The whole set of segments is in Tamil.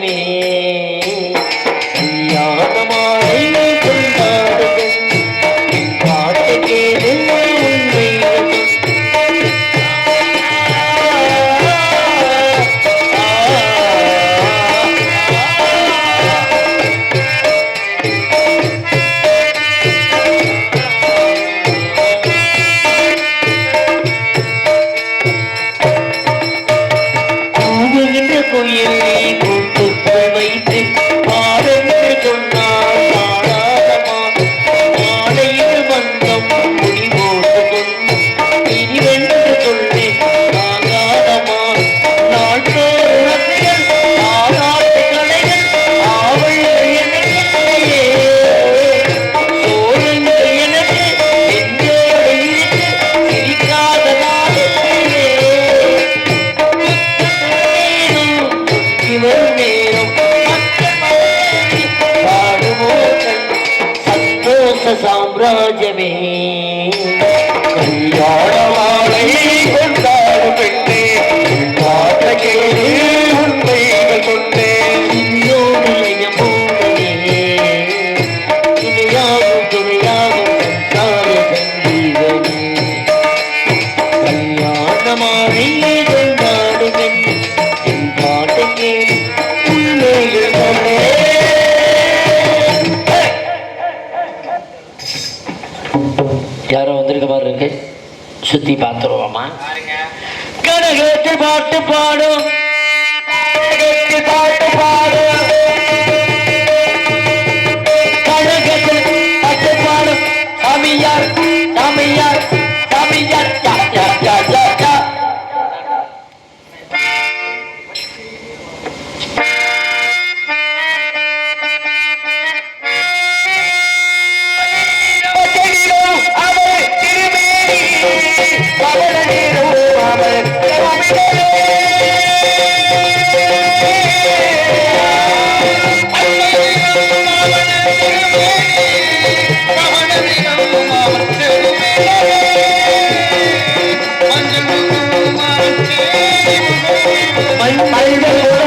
me. যাবে பாட்டு பாடும். அவர்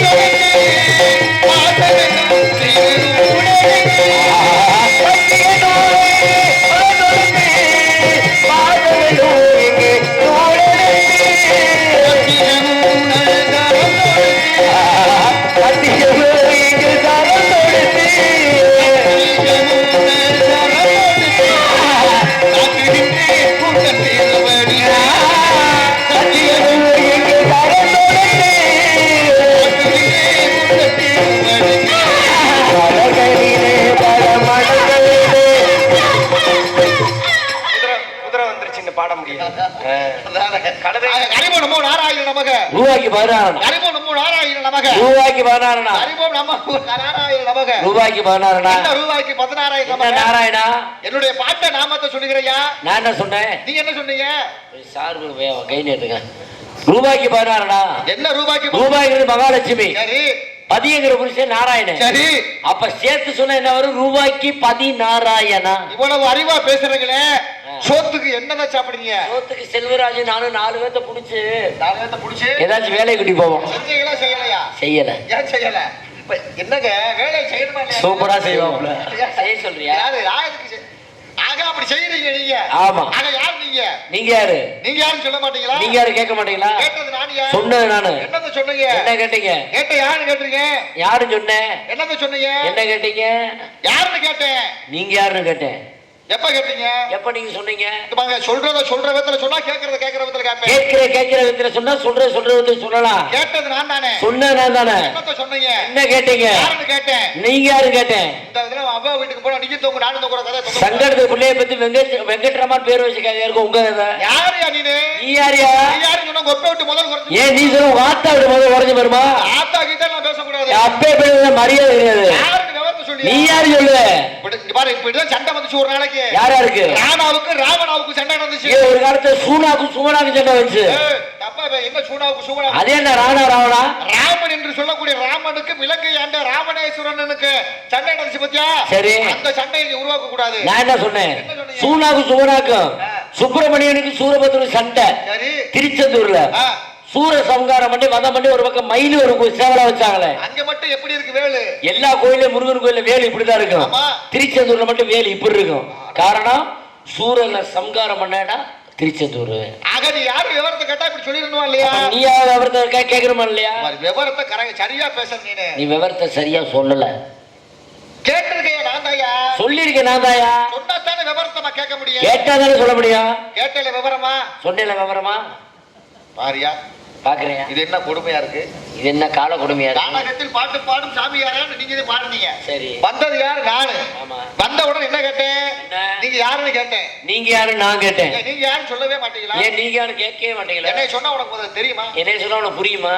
Yeah. வந்துருச்சுன்னு பாட முடியாது. நாராயண நமக. ரூபாய்க்கு பதினாறுண்ணா அறிவோ நமோ நாராயண நமக. ரூபாய்க்கு பதினாறுண்ணா அறிவோ நமோ நாராயண நமக. ரூபாய்க்கு பதினாறுண்ணா என்ன ரூபாய்க்கு பதினாறாயிரம் நமக நாராயணா? என்னுடைய பாட்ட நாமத்தை சொல்லுகிறையா? நான் என்ன சொன்னேன்? நீங்க என்ன சொன்னீங்க? சார்பு கை நேட்டுங்க ரூபாய்க்கு பதினாறுண்ணா என்ன ரூபாய்க்கு ரூபாய்ங்கிறது மகாலட்சுமி. சரி. பதிங்கிற புருஷன் நாராயணன். சரி. அப்ப சேர்த்து சொன்ன என்ன வரும்? ரூபாய்க்கு பதிநாராயணா. இவ்வளவு அறிவா பேசுறீங்களே. சோத்துக்கு என்னதான் சாப்பிடுறீங்க? சோத்துக்கு செல்வராஜ் நானும் நாலு பேர்த்த புடிச்சு. நாலு பேர்த்த புடிச்சு? ஏதாச்சும் வேலை குட்டி போவோம். செஞ்சீங்களா செய்யலையா? செய்யல. ஏன் செய்யல? என்னங்க வேலை செய்யணுமா? சூப்பரா செய்வாப்ல. செய்ய சொல்றியா? யாரு யார் அப்படி செய்யறீங்க நீங்க. ஆமா. ஆக யார் நீங்க? நீங்க யாரு? நீங்க யாரும் சொல்ல மாட்டீங்களா? நீங்க யாரு? கேட்க மாட்டீங்களா? கேட்டது நான் யார்? சொன்னது நானு. என்னத சொன்னீங்க? என்ன கேட்டீங்க? கேட்ட யாருன்னு கேட்டீங்க யாரு சொன்னேன்? என்னத சொன்னீங்க? என்ன கேட்டீங்க? யாருன்னு கேட்டேன்? நீங்க யாருன்னு கேட்டேன்? எப்ப கேட்டீங்க? எப்ப நீங்க சொன்னீங்க? சொல்றத சொல்ற விதத்துல சொன்னா கேக்குறத கேக்குற விதத்துல கேட்பேன் கேட்கிற கேட்கிற விதத்துல சொன்னா சொல்ற சொல்ற விதத்துல சொல்லலாம். கேட்டது நான் தானே? சொன்ன நான் தானே? என்னத்த சொன்னீங்க? என்ன கேட்டீங்க? யாருன்னு கேட்டேன்? நீங்க யாரு கேட்டேன்? இந்த இதுல அவ்வா வீட்டுக்கு போனா நீங்க தூங்க நானும் தூங்குற கதை சங்கடத்து பிள்ளைய பத்தி வெங்கட் வெங்கட்ராமன் பேர் வச்சுக்காங்க இருக்கும் உங்க. யாருயா நீனு? நீ யாரியா? நீ யாருன்னு சொன்னா கொப்பை விட்டு முதல் குறைச்சு ஏன் நீ சொல்ல ஆத்தா விட முதல்ல உடஞ்சு வருமா ஆத்தா கிட்ட நான் பேசக்கூடாது. அப்பே மரியாதை கிடையாது. சொல்லி நீ யாரு சொல்லு? பாரு சண்டை வந்துச்சு ஒரு நாளைக்கு. யாரா இருக்கு ராணாவுக்கு ராவணாவுக்கு சண்டை நடந்துச்சு. ஒரு காலத்துல சூனாக்கும் சுமனாக்கும் சண்டை வந்துச்சு. ஏய், தப்பா இப்ப என்ன சூனாவுக்கு சூவனா அதே என்ன ராணா ராவணா? ராமன் என்று சொல்லக்கூடிய ராமனுக்கு விலங்கை ஆண்ட ராமணேஸ்வரனுக்கு சண்டை நடந்துச்சு பத்தியா? சரி. அந்த சண்டையை உருவாக்க கூடாது நான் என்ன சொன்னேன்? சூனாக்கும் சுமனாக்கும் சுப்பிரமணியனுக்கு சூரபத்ரன் சண்டை. திருச்செந்தூர்ல. ஆ, சூர சம்காரம் பண்ணி வதம் பண்ணி ஒரு பக்கம் மயில் ஒரு சேவலை வச்சாங்களே. அங்க மட்டும் எப்படி இருக்கு வேலு? எல்லா கோயிலும் முருகன் கோயில்ல வேலு இப்படிதான் இருக்கும். திருச்செந்தூர்ல மட்டும் வேலு இப்படி இருக்கும். காரணம் சூரனை சம்காரம் பண்ணா திருச்செந்தூர். நீ யாரு விவரத்தை கேட்டா இப்படி சொல்லிருந்தோம் இல்லையா? நீ விவரத்தை கே- கேக்குறமா இல்லையா? விவரத்தை கரெக்ட் சரியா நீனு. நீ விவரத்தை சரியா சொல்லல. கேட்டிருக்கையா நான் தாயா? சொல்லிருக்கேன் நான் தாயா. சொன்னா தானே விவரத்தை நான் கேட்க முடியும்? கேட்டா தானே சொல்ல முடியும்? கேட்டல விவரமா? சொன்னேல விவரமா? பாரியா பாக்குறேன் இது என்ன கொடுமையா இருக்கு? இது என்ன கால கொடுமையா இருக்கு? நாடகத்தில் பாட்டு பாடும் சாமியாரான்னு நீங்க இது பாடுனீங்க. சரி. வந்தது யாரு? நானு. வந்த உடனே என்ன கேட்டேன்? நீங்க யாருன்னு கேட்டேன். நீங்க யாரு? நான் கேட்டேன். நீங்க யாருன்னு சொல்லவே மாட்டீங்களா? ஏன் நீங்க யாரு? கேட்கவே மாட்டீங்களா? என்னை சொன்னா உனக்கு தெரியுமா? என்ன சொன்னா உனக்கு புரியுமா?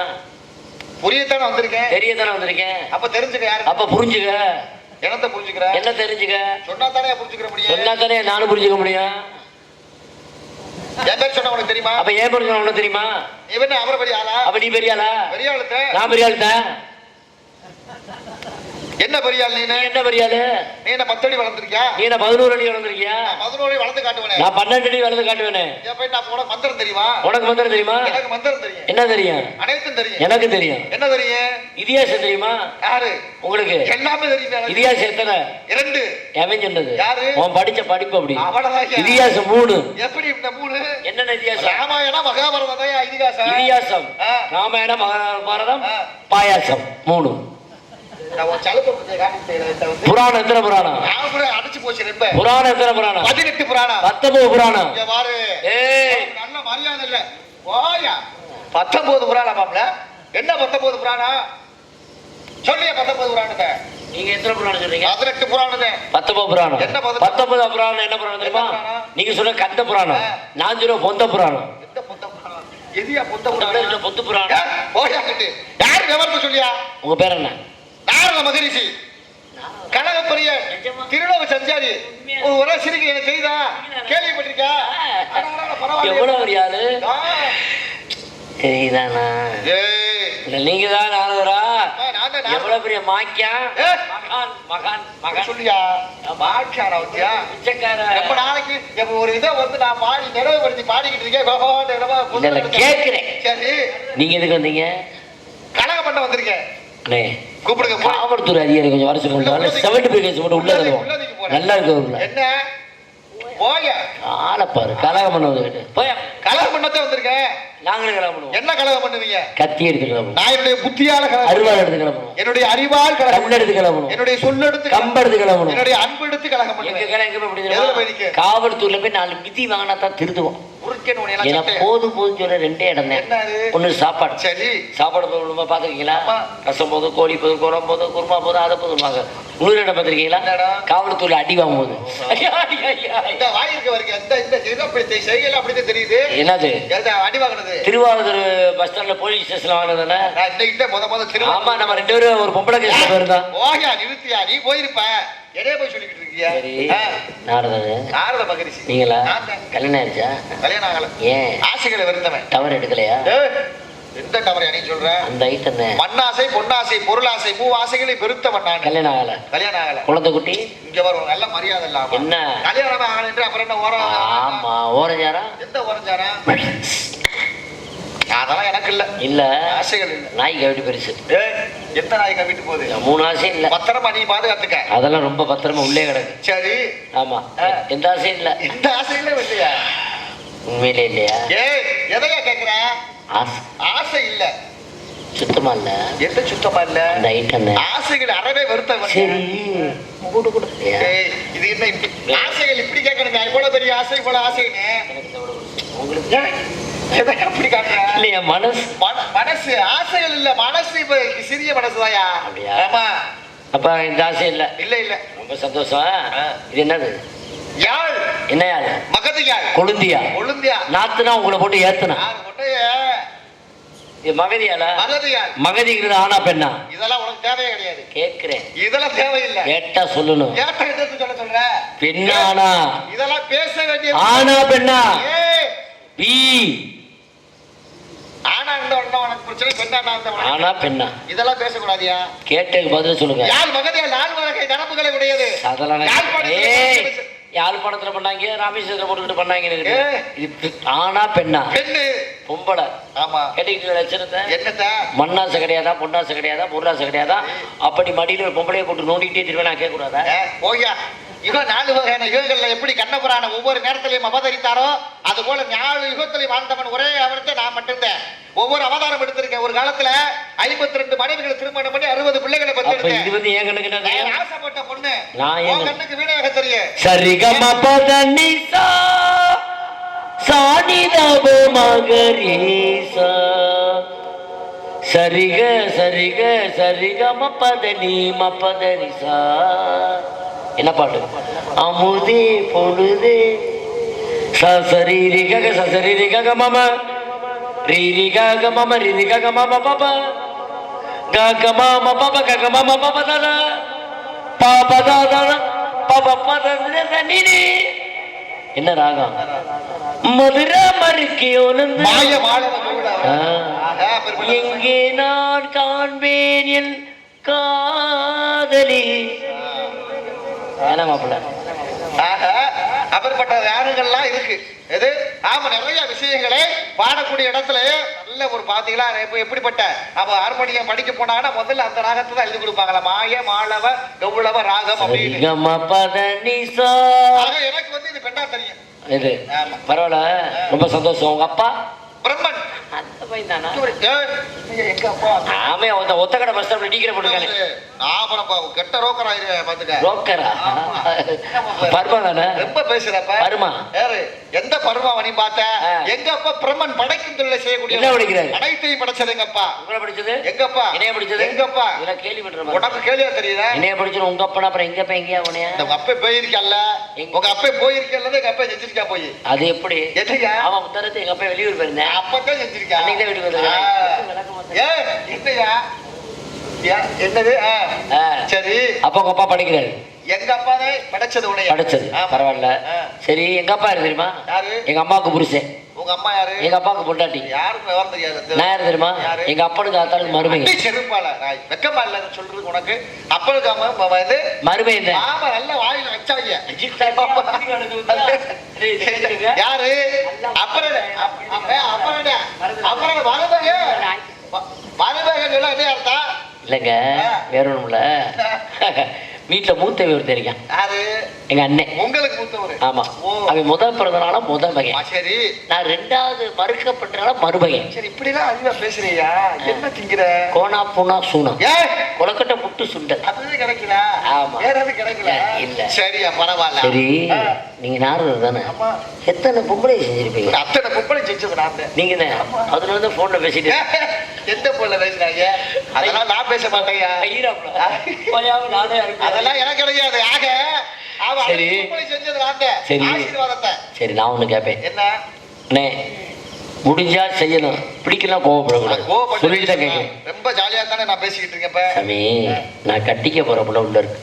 புரியத்தானே வந்திருக்கேன். தெரியத்தானே வந்திருக்கேன். அப்ப தெரிஞ்சுக்க யாரு? அப்ப புரிஞ்சுக்க. என்னத்த புரிஞ்சுக்கிற? என்ன தெரிஞ்சுக்க? சொன்னா தானே புரிஞ்சுக்கிற முடியும். சொன்னா தானே நானும் புரிஞ்சுக்க முடியும். என் பேர் சொன்னா உனக்கு தெரியுமா? அப்ப ஏன் புரிஞ்சு உனக்கு தெரியுமா? என்ன அவரை பெரிய ஆளா? அப்ப நீ பெரிய ஆளா? பெரிய ஆளுத்த? நான் பெரிய ஆள் தான் என்ன பெரிய ஆள் நீ என்ன பெரிய ஆளு நீ என்ன பத்தடி வளர்ந்துருக்கியா? நீ என்ன பதினோரு அடி வளர்ந்துருக்கியா? பதினோரு வளர்ந்து காட்டுவேனே. நான் பன்னெண்டு அடி வளர்ந்து காட்டுவேனே. நான் உனக்கு மந்திரம் தெரியுமா? உனக்கு மந்திரம் தெரியுமா? எனக்கு மந்திரம் தெரியும். என்ன தெரியும்? அனைத்தும் தெரியும். எனக்கு தெரியும். என்ன தெரியும்? இதிகாசம் தெரியுமா? யாரு? உங்களுக்கு. எல்லாமே தெரியும். இதிகாசம் எத்தனை? இரண்டு. எவன் சொன்னது? யாரு? உன் படிச்ச படிப்பு அப்படி. இதிகாசம் மூணு. எப்படி இந்த மூணு? என்னென்ன இதிகாசம்? ராமாயணம் மகாபாரதம் இதிகாசம்? இதிகாசம். ராமாயணம் மகாபாரதம். பாயாசம். மூணு. புராணம் எத்தனை புராணம்? நான் கூட அடிச்சு போச்சு ரொம்ப. புராணம் எத்தனை புராணம்? பதினெட்டு புராணம். பத்தொன்பது புராணம். நல்ல மரியாதை இல்ல. ஓயா பத்தொன்பது புராணம் மாப்ள. என்ன பத்தொன்பது புராணம்? சொல்லிய பத்தொன்பது புராணத்தை. நீங்க எத்தனை புராணம் சொல்றீங்க? பதினெட்டு புராணத்தை. பத்தொன்பது புராணம். என்ன? பத்தொன்பது புராணம் என்ன புராணம் தெரியுமா? புராணம்? நீங்க சொல்ற கந்த புராணம். நான் சொல்ற பொந்த புராணம். எந்த புத்த புராணம்? எதியா என்ன புராணம்? பொத்து புராணம். கிட்டு. யாரு விவரத்தை சொல்லியா? உங்க பேர் என்ன? நாரத மகரிஷி. கனகப்பரிய? திருலோக சஞ்சாரி? ஒரு உரை சிறுகை எனக்கு செய்தா கேள்விப்பட்டிருக்கா. எவ்வளவு. சரிதானா ஏய், இல்ல நீங்க தான் நாரதரா. எவ்வளவு பெரிய மாக்கியா. மகான் மகான் மகான். சொல்லியா மாட்சாரா வச்சியா பிச்சைக்கார எப்ப நாளைக்கு எப்ப ஒரு இதை வந்து நான் பாடி நிறைவுபடுத்தி பாடிக்கிட்டு இருக்கேன் கேட்கிறேன். சரி. நீங்க எதுக்கு வந்தீங்க? கனக பண்ண வந்திருக்கேன் கூப்பிடுங்க. காவல்துறை அதிகாரி கொஞ்சம் வர சொல்லுங்க. செவன்டி ஃபைவ் கேஸ் மட்டும் உள்ள தருவோம். நல்லா இருக்கு என்ன? போய? ஆளை பாரு கலகம் பண்ண போயா. கலகம் வந்திருக்கேன் நாங்களும் கலகம் பண்ணுவோம். என்ன கலகம் பண்ணுவீங்க? கத்தி எடுத்து கலகம் நான் என்னுடைய புத்தியால கலகம் அருவாள் எடுத்து கலகம் என்னுடைய அறிவால் கலகம் கல் எடுத்து கலகம் என்னுடைய கலகம் கம்பு எடுத்து கலகம் பண்ணுவோம். என்னுடைய அன்பு எடுத்து கலகம் எங்க பண்ணுவேன் தெரியுமா? நிக்க? காவல்துறையில போய் நாலு மிதி வாங்கினா தான் திருத்துவோம். போதும் சொல்ல ரெண்டே இடம் தான். சாப்பாடு. சரி சாப்பாடு போதுமா பாத்துருக்கீங்களா ஆமா. ரசம் போதும் கோழி போதும் குரம் போதும் குருமா போதும் அதை போதும் இன்னொரு இடம் பார்த்திருக்கீங்களா? காவல்துறையில அடி வாங்கும் போது. என்னது? திருவாரூர் பஸ் ஸ்டாண்ட்ல போலீஸ் ஸ்டேஷன்ல வாங்கினதானே நான் இன்னைக்கு முத முத திரும்ப ஆமா நம்ம ரெண்டு பேரும் ஒரு பொம்பளை கேஸ்ல போயிருந்தோம். நிறுத்தியா? நீ போயிருப்ப. என்னைய போய் சொல்லிக்கிட்டு ஆ, நாரதரு நாரத மகரிஷி. நீங்களா. கல்யாணம் ஆயிடுச்சா கல்யாணம் ஆகல. ஏன்? ஆசைகளை வெறுத்தவன். டவர் எடுக்கலையா? எந்த டவரை நீ சொல்ற? அந்த ஐட்டம் மண்ணாசை பொன்னாசை பொருளாசை மூ ஆசைகளை வெறுத்தவன் நான். கல்யாணம் ஆகல. கல்யாணம் ஆகல. குழந்தை குட்டி இங்க வரும் நல்ல மரியாதை இல்லாம. என்ன? கல்யாணம் ஆகல என்று அப்புறம் என்ன ஓரம் ஆமா ஓரஞ்சாரா? எந்த ஓரஞ்சாரா? அதெல்லாம் எனக்கு இல்ல. இல்ல. ஆசைகள் இல்ல. நாய் கவிட்டு பெருசு. எத்தனை நாய்க்கு வீட்டு போகுது? மூணு ஆசையும் இல்ல. பத்திரமா நீ பாதுகாத்துக்க. அதெல்லாம் ரொம்ப பத்திரமா உள்ளே கிடக்கு. சரி. ஆமா. எந்த ஆசையும் இல்ல. இந்த ஆசைகளே இல்லையா உண்மையிலே இல்லையா? ஏய் எதையா கேக்குற? ஆசை. ஆசை இல்ல. சுத்தமா இல்ல. எந்த சுத்தமா இல்ல? அந்த ஐட்டம் ஆசைகள் அறவே வருத்தம் சரி. கூடு. இது என்ன ஆசைகள் இப்படி கேட்கணுங்க இவ்வளவு பெரிய ஆசை இவ்வளவு ஆசைன்னு. உங்களுக்கு? எதை அப்படி காட்டுற? இல்லையா மனசு? மன- மனசு. ஆசைகள் இல்ல. மனசு இப்ப சிறிய மனசுதாயா அப்படியா? ஆமா. அப்ப இந்த ஆசை இல்ல. இல்ல இல்ல. ரொம்ப சந்தோஷம். இது என்னது? யாழ். என்ன யாரு மகது யாழ். கொழுந்தியா. ஒழுந்தியா நாத்துனா உங்களை போட்டு ஏத்துனா. இது மகதியால மகது யாழ். மகதிங்கிறது ஆனா பெண்ணா? இதெல்லாம் உனக்கு தேவையே கிடையாது. கேக்குறேன் இதெல்லாம் தேவையில்லை. கேட்டா சொல்லணும். கேட்ட எதிர்த்து சொல்ல சொல்ற? பெண்ணா ஆனா இதெல்லாம் பேச வேண்டிய ஆனா பெண்ணா? பி. ஆனா இருந்த உடனே உனக்கு பிரச்சனை பெண்ணா இருந்த உனக்கு ஆனா பெண்ணா. இதெல்லாம் பேசக்கூடாதியா? கேட்டதுக்கு பதில் சொல்லுங்க. யாழ் மகதியா? நாள் வகை நரம்புகளை உடையது. அதெல்லாம் யாழ்ப்பாணத்துல பண்ணாங்க ராமேஸ்வரத்துல போட்டுக்கிட்டு பண்ணாங்க ஆனா பெண்ணா. பெண்ணு. பொம்பளை. ஆமா. கேட்டுக்கிட்டு லட்சணத்தை? என்னத்த? மண்ணாசை கிடையாதா பொன்னாசை கிடையாதா பொருளாசை கிடையாதா? அப்படி மடியில ஒரு பொம்பளையை போட்டு நோண்டிக்கிட்டே திரும்ப நான் கேட்க கூடாதா இவன் நாலு வகையான யுகங்கள்ல எப்படி கண்ணபுரான ஒவ்வொரு நேரத்திலையும் அவதரித்தாரோ அது போல நாலு யுகத்திலையும் வாழ்ந்தவன் ஒரே அவர்கிட்ட நான் மட்டும்தான். ஒவ்வொரு அவதாரம் எடுத்திருக்கேன். ஒரு காலத்துல ஐம்பத்தி ரெண்டு மனைவிகளை திருமணம் பண்ணி அறுபது பிள்ளைகளை தெரியும்? ஆசைப்பட்ட பொண்ணு. கண்ணுக்கு வீணாக தெரியும். சரிகம பதனி சா சானிதப மகரீசா. சரிக சரிக சரிகம பதனி மபதனி சா என்ன பாட்டு? அமுதே பொழுதே சசரீரி கக சசரீரி கக மம ரீரி கக மம ரீரி கக மம பப கக மம பப கக மம பப தத பாப தத பப பத நீனி என்ன ராகம்? மதுர மறுக்கி ஒழுந்து. மாய. எங்கே நான் காண்பேன் என் காதலி. என்ன மாப்பிள்ள. ஆக, அப்படிப்பட்ட யாருங்கள்லாம் இருக்கு? எது? ஆமா நிறைய விஷயங்களை பாடக்கூடிய இடத்துல நல்ல ஒரு பாத்தீங்களா இப்ப எப்படிப்பட்ட அவ ஹார்மோனியம் படிக்க போனாங்கன்னா முதல்ல அந்த ராகத்தை தான் எழுதி கொடுப்பாங்களா? மாய மாளவ எவ்வளவ ராகம் அப்படின்னு. எனக்கு வந்து இது பெண்ணா தெரியும். இது. பரவாயில்ல. ரொம்ப சந்தோஷம். உங்க அப்பா? பிரம்மன். பையன் எங்க அப்பா ஒத்த ஒத்தக்கடை பஸ் ஸ்டாப்ல டீக்கரை போட்டுருக்கானே. ஆபரப்பா கெட்ட ரோக்கர் ஆயிரு பாத்துக்க ரோக்கரா? பர்மா தானே? ரொம்ப பேசுறப்ப பருமா. யாரு எந்த பருமாவனி பார்த்த? ஆ. எங்க அப்பா பிரம்மன் படைக்கும் தொழிலை செய்யக்கூடிய என்ன படிக்கிறாரு? அனைத்தையும் படைச்சது எங்க அப்பா. உங்களை படிச்சது? எங்கப்பா இணைய படிச்சது? எங்கப்பா இதெல்லாம் கேள்வி பண்ற உனக்கு கேள்வியா தெரியுதா? இணைய படிச்சது? உங்க அப்பா அப்புறம் எங்க அப்பா எங்கேயா உனையா உங்க அப்பா போயிருக்கல்ல. எங்க? உங்க அப்பா போயிருக்கல்ல எங்க அப்பா செஞ்சிருக்கா போய். அது எப்படி? என்னையா? அவன் முத்தரத்து எங்க அப்பா வெளியூர் போயிருந்தேன். அப்பதான் செஞ்சிருக்கா. என்னையா ஏ, என்னது. சரி. அப்ப உங்க அப்பா படிக்கிறாரு. எங்க அப்பாவே படைச்சது உடைய படிச்சது. பரவாயில்ல. சரி எங்க அப்பா யாரு தெரியுமா? யாரு? எங்க அம்மாவுக்கு புருஷன். உங்க அம்மா யாரு? எங்க அப்பாவுக்கு பொண்டாட்டி. யாருக்கும் விவரம் தெரியாது? நான் யாரு தெரியுமா? எங்க அப்பனுக்கு ஆத்தாளுக்கு மருமைங்க செருப்பால. நான் வெக்கமா இல்ல சொல்றது உனக்கு. அப்பளுக்கு அம்மா மருமைங்க தான். ஆமா நல்ல வாயில வச்சாங்க. யாரு? அப்புறம் அப்புறம் அப்புறம் மருமக மருமகன். எல்லாம் என்ன? அர்த்தம். இல்லைங்க வேற ஒண்ணும் இல்ல. வீட்டுல மூத்த ஒருத்தர் இருக்கான் யாரு? எங்க அண்ணன் உங்களுக்கு மூத்தவரு? ஆமா. அவன் முதல் பிறந்தனால முதல் மகன். சரி. நான் ரெண்டாவது மறுக்கப்பட்டனால மருமகன் சரி இப்படிலாம் அதிகமா பேசுறியா என்ன திங்கிற? கோணா பூனா சூனா. ஏ! கொலக்கட்டை புட்டு சுண்டல். அதுவே கிடைக்கல? ஆமா. வேற எதுவும் கிடைக்கல? இல்ல. சரியா பரவாயில்ல. சரி. நீங்க நாரதர் தானே? எத்தனை பொம்பளை செஞ்சிருப்பீங்க? அத்தனை குப்பலை செஞ்சது நான். நீங்க தான் அதுல இருந்து போன்ல பேசிட்டு எந்த பொருளை பேசுறாங்க? அதெல்லாம் நான் பேச மாட்டேயா அதெல்லாம் எனக்கு கிடையாது. ஆக சரி. சரி. சரி நான் ஒண்ணு கேட்பேன் என்ன? முடிஞ்சா செய்யணும். பிடிக்கலாம் கோவப்படக்கூடாது. சொல்லிட்டு தான் கேட்கிறேன் ரொம்ப ஜாலியா தானே நான் பேசிக்கிட்டு இருக்கேன் சாமி நான் கட்டிக்க போற புள்ள உள்ள இருக்கு.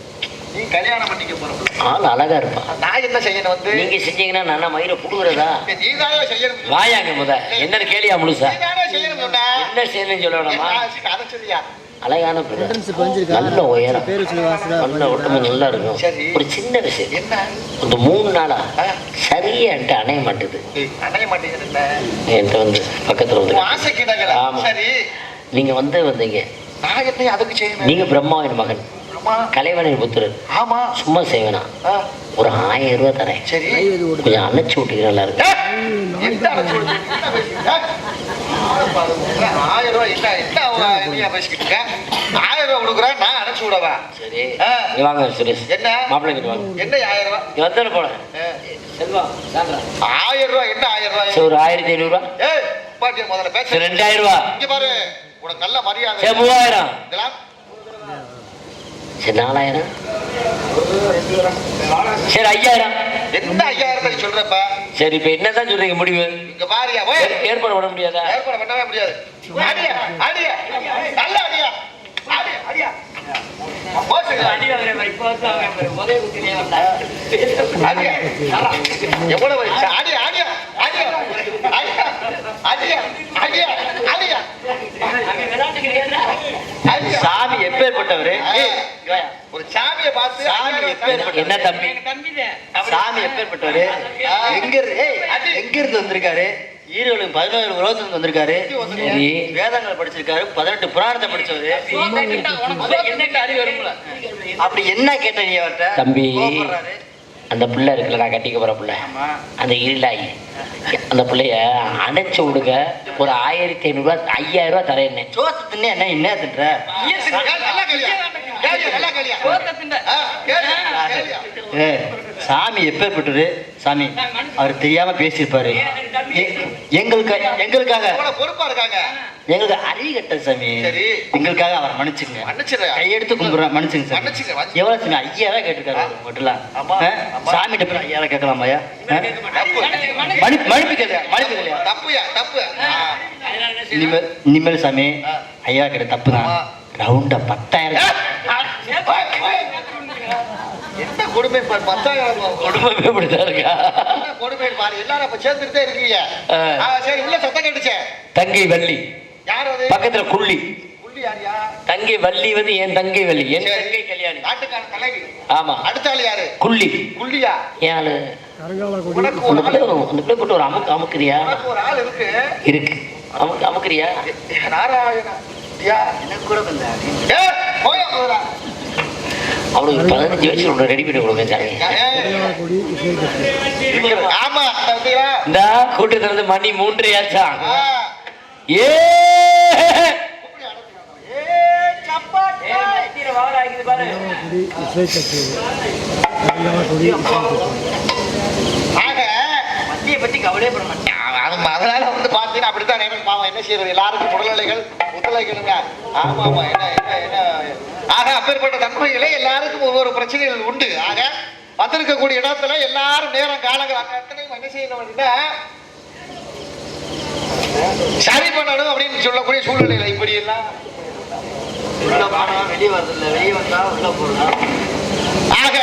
நீ கல்யாணம் பண்ணிக்க போற ஆள் அழகா இருப்பான். நான் என்ன செய்யணும் வந்து? நீங்க செஞ்சீங்கன்னா நான் மயிரை புடுங்குறதா? நீ தானே செய்யணும். வாயாங்க முத. என்னன்னு கேளியா முழுசா? செய்யணும் சொன்ன. என்ன செய்யணும்னு சொல்லணுமா? என்ன, அதை சொல்லியா? அழகான நல்ல உயரம். நல்ல ஒட்டுமை நல்லா இருக்கும். சரி. ஒரு சின்ன விஷயம். என்ன? இந்த மூணு நாளா? சரியா என்கிட்ட அணைய மாட்டுது. ஏய், அணைய மாட்டேங்குது? என்கிட்ட வந்து பக்கத்துல வந்து? ஆமா. சரி. நீங்க வந்து வந்தீங்க. அதுக்கு செய்யணும்? நீங்க பிரம்மாவின் மகன். கலைவனின் புத்திரர் ஆமா. சும்மா செய்வேனா? ஒரு ஆயிரம் ரூபாய் தரேன். சரி. கொஞ்சம் அணைச்சு விட்டீங்க நல்லா பேசுறீங்க? ஆயிரம் ரூபாய் என்ன என்ன பேசிக்கிட்டு இருக்க? ஆயிரம் ரூபாய் கொடுக்குறேன் நான் அனுப்பிச்சு விடவா? சரி. வாங்க சுரேஷ். என்ன? மாப்பிள்ளை கிட்ட வாங்க. என்ன ஆயிரம் ரூபாய் இங்க வந்து போல. செல்வா ஆயிரம் ரூபாய் என்ன ஆயிரம் ரூபாய் ஒரு ஆயிரத்தி ஐநூறுரூவா ஏய் முதல்ல பேச. ரெண்டாயிரம் ரூபா. இங்க பாரு உனக்கு நல்ல மரியாதை. மூவாயிரம். இதெல்லாம் சரி நாலாயிரம். சரி ஐயாயிரம். என்ன ஐயாயிரம் சொல்றப்பா? சரி இப்ப என்னதான் சொல்றீங்க முடிவு? இங்க பாரியா போய் ஏற்பாடு பண்ண முடியாதா? ஏற்பாடு பண்ணவே முடியாது. அடியா அடியா. நல்ல அடியா. அடியா. அடியா. எவ்வளவு அடியா. அடியா. அடியா. சாமி எப்பேற்பட்டவரு? ஒரு சாமியை பார்த்து சாமி என்ன தம்பி? சாமி எப்பேற்பட்டவரு எங்க எங்க இருந்து வந்திருக்காரு? ஈரோடு பதினோரு உலகத்துல வந்திருக்காரு. வேதங்களை படிச்சிருக்காரு பதினெட்டு புராணத்தை படிச்சவரு. அப்படி என்ன கேட்ட நீ அவர்கிட்ட? தம்பி. அந்த பிள்ளை இருக்குல்ல நான் கட்டிக்க போற பிள்ளை. ஆமா. அந்த இருளாயி. அந்த பிள்ளைய அணைச்சு விடுங்க. ஒரு ஆயிரத்தி ஐநூறுரூவா ஐயாயிரம் ரூபா தரேன்னு. சோத்து தின்னு என்ன என்ன தின்ற சாமி எப்பேற்பட்டது? சாமி அவர் தெரியாம பேசியிருப்பாரு. எங்களுக்கு எங்களுக்காக. பொறுப்பா இருக்காங்க. எங்களுக்கு அறிவு கட்ட சாமி எங்களுக்காக அவர் மன்னிச்சுங்க. கையெடுத்து கும்பிடுறேன் மன்னிச்சுங்க சார் எவ்வளவு சாமி ஐயாயிரம் கேட்டிருக்காரு மட்டும்லாம். சாமி டப்பு ஐயாயிரம் கேட்கலாம் ஐயா? மன்னிப்பு கேட்க மன்னிப்பு தப்பு. இனிமேல் இனிமேல் சாமி ஐயா கிட்ட தப்பு தான் ரவுண்டா பத்தாயிரம். என்ன கொடுமை பாரு பத்தாயிரம். குடும்பமே இப்படிதான் இருக்கா? கொடுமை பாரு எல்லாரும் அப்ப சேர்ந்துட்டே இருக்கீங்க. சரி உள்ள சத்தம் கேட்டுச்சே. தங்கை வள்ளி. யார் அது? பக்கத்துல குள்ளி. யாரியா தங்கை வள்ளி வந்து என் தங்கை வள்ளி. என். தங்கை கல்யாணி. நாட்டுக்கார தலைவி. ஆமா. அடுத்த ஆள் யாரு? குள்ளி. புள்ளியா ஏன் ஆளு. உனக்கு போட்டு ஒரு அமுக்கு அமுக்குறியா? இருக்கு. அமுக்கு அமுக்குறியா? நாராயணா. யா எனக்கு கூட கொஞ்சம் ஏ போயா போறா அவனுக்கு பதினஞ்சு வயசு ஒன்று ரெடி பண்ணி கொடுங்க சாமி ஆமா இந்த கூட்டத்துல இருந்து மணி மூன்று ஆச்சா. ஏ ஆக வண்டியை பத்தி கவலையே பண்ண மாட்டேன் அதனால வந்து பாத்தீங்கன்னா அப்படித்தான் பாவம் என்ன செய்யறது எல்லாருக்கும் உடல்நிலைகள் ஒத்துழைக்கணுங்க. ஆமா ஆமா என்ன என்ன என்ன. ஆக அப்பேற்பட்ட தன்மைகளே எல்லாருக்கும் ஒவ்வொரு பிரச்சனைகள் உண்டு. ஆக வந்திருக்கக்கூடிய இடத்துல எல்லாரும் நேரம் காலங்கள் அங்க அத்தனையும் என்ன செய்யணும் அப்படின்னா சரி பண்ணணும் அப்படின்னு சொல்லக்கூடிய சூழ்நிலையில இப்படி எல்லாம் வெளியே வரதில்ல வெளியே வந்தா உள்ள போறோம் ஆக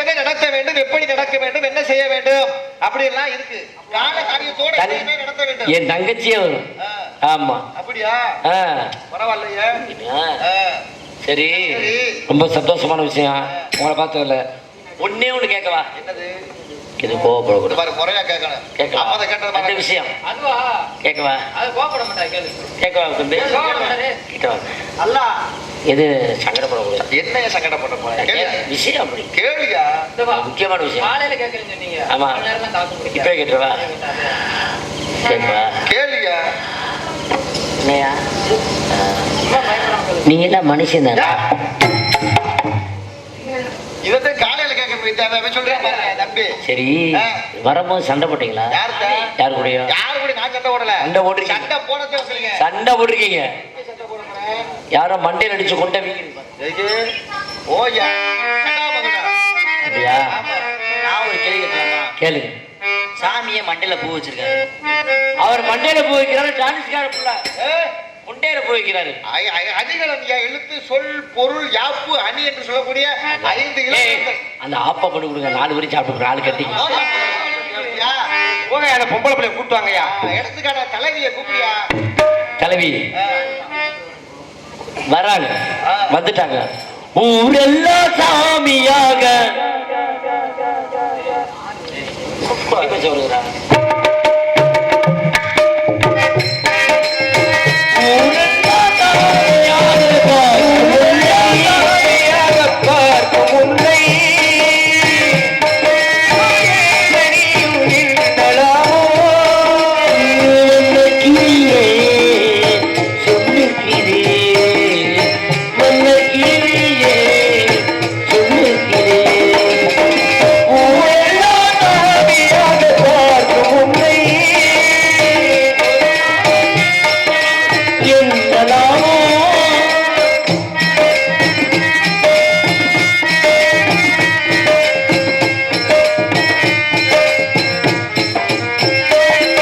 நினைத்ததை நடத்த வேண்டும் எப்படி நடக்க வேண்டும் என்ன செய்ய வேண்டும் அப்படி எல்லாம் இருக்கு. கால காரியத்தோட நடத்த வேண்டும். என் தங்கச்சியே வரும் ஆ, ஆமா. அப்படியா. பரவாயில்லையே. சரி. ரொம்ப சந்தோஷமான விஷயம். உங்களை பார்த்ததில்ல ஒன்னே ஒண்ணு கேட்கவா? என்னது? இது கோவப்படக்கூடாது. பாரு முறையா கேட்கணும். கேட்கலாம். அப்ப கேட்டது அந்த. விஷயம். அதுவா? கேட்கவா? அது கோபப்பட மாட்டாங்க கேளு. கேட்கவா தம்பி? கிட்ட. அல்லா. எது சங்கடப்படக்கூடாது என்ன சங்கடம் பண்ண போறேன் விஷயம் அப்படி. கேளுயா? முக்கியமான விஷயம். ஆமா. இப்பே கேட்டுருவா? கேட்குவா கேளுயா? இல்லையா நீங்க என்ன மனுஷன் தானே? காலையில கேட்க முடியாது சொல்றேன் சரி. வரும்போது சண்டை போட்டீங்களா? யார் கூடயும் கூட நான் சண்டை போடல. சண்டை போட்டு சண்டை போடுறீங்க சண்டை போட்டிருக்கீங்க. யாரோ மண்டையில் அடிச்சு கொண்ட. அப்படியா. நான் ஒரு கேள்வி கேளுங்க. சாமியே மண்டையில பூ வச்சிருக்காரு. அவர் மண்டையில போய் வைக்கிறாரு டானிஸ்கார புள்ள. முண்டையில போய் வைக்கிறாரு. யா, எழுத்து சொல் பொருள் யாப்பு அணி என்று சொல்லக்கூடிய ஐந்து அந்த ஆப்பா பண்ணி கொடுங்க நாலு பேரும் சாப்பிட்டு கட்டிங்க யா, போங்க அந்த பொம்பளை பிள்ளைய இடத்துக்கான தலைவியை கூப்பிடியா தலைவி. வராங்க வந்துட்டாங்க. ஊரெல்லாம் சாமியாக.